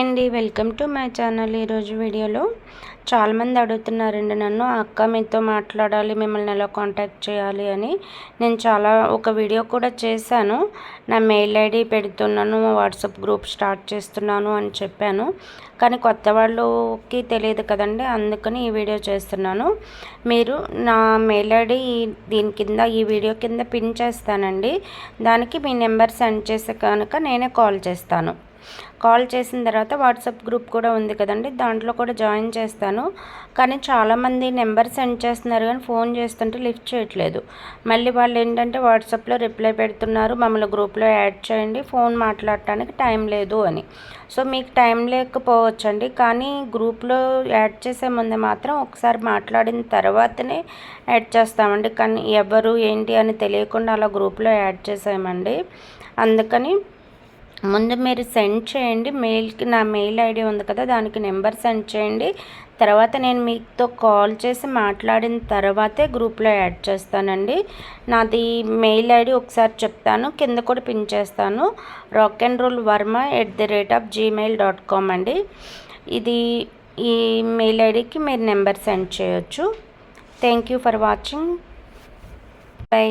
అండి welcome to my channel ఈరోజు వీడియోలో. చాలామంది అడుగుతున్నారండి నన్ను అక్క మీతో మాట్లాడాలి మిమ్మల్ని ఎలా కాంటాక్ట్ చేయాలి అని. నేను చాలా ఒక వీడియో కూడా చేశాను. నా మెయిల్ ఐడి పెడుతున్నాను వాట్సాప్ గ్రూప్ స్టార్ట్ చేస్తున్నాను అని చెప్పాను. కానీ కొత్త వాళ్ళకి తెలియదు కదండి అందుకని ఈ వీడియో చేస్తున్నాను. మీరు నా మెయిల్ ఐడి దీని కింద ఈ వీడియో కింద పిన్ చేస్తానండి. దానికి మీ నెంబర్ సెండ్ చేసే కనుక నేనే కాల్ చేస్తాను. కాల్ చేసిన తర్వాత వాట్సాప్ గ్రూప్ కూడా ఉంది కదండి దాంట్లో కూడా జాయిన్ చేస్తాను. కానీ చాలామంది నెంబర్ సెండ్ చేస్తున్నారు కానీ ఫోన్ చేస్తుంటే లిఫ్ట్ చేయట్లేదు. మళ్ళీ వాళ్ళు ఏంటంటే వాట్సాప్లో రిప్లై పెడుతున్నారు మమ్మల్ని గ్రూప్లో యాడ్ చేయండి ఫోన్ మాట్లాడటానికి టైం లేదు అని. సో మీకు టైం లేకపోవచ్చండి కానీ గ్రూప్లో యాడ్ చేసే ముందు మాత్రం ఒకసారి మాట్లాడిన తర్వాతనే యాడ్ చేస్తామండి. కానీ ఎవరు ఏంటి అని తెలియకుండా అలా గ్రూప్లో యాడ్ చేసామండి. అందుకని ముందు మీరు సెండ్ చేయండి. మెయిల్కి నా మెయిల్ ఐడి ఉంది కదా దానికి నెంబర్ సెండ్ చేయండి. తర్వాత నేను మీతో కాల్ చేసి మాట్లాడిన తర్వాతే గ్రూప్లో యాడ్ చేస్తానండి. నాది మెయిల్ ఐడి ఒకసారి చెప్తాను కింద కూడా పిన్ చేస్తాను. Rock and roll Varma at the rate of Gmail dot com అండి. ఇది ఈ మెయిల్ ఐడికి మీరు నెంబర్ సెండ్ చేయొచ్చు. Thank you for watching bye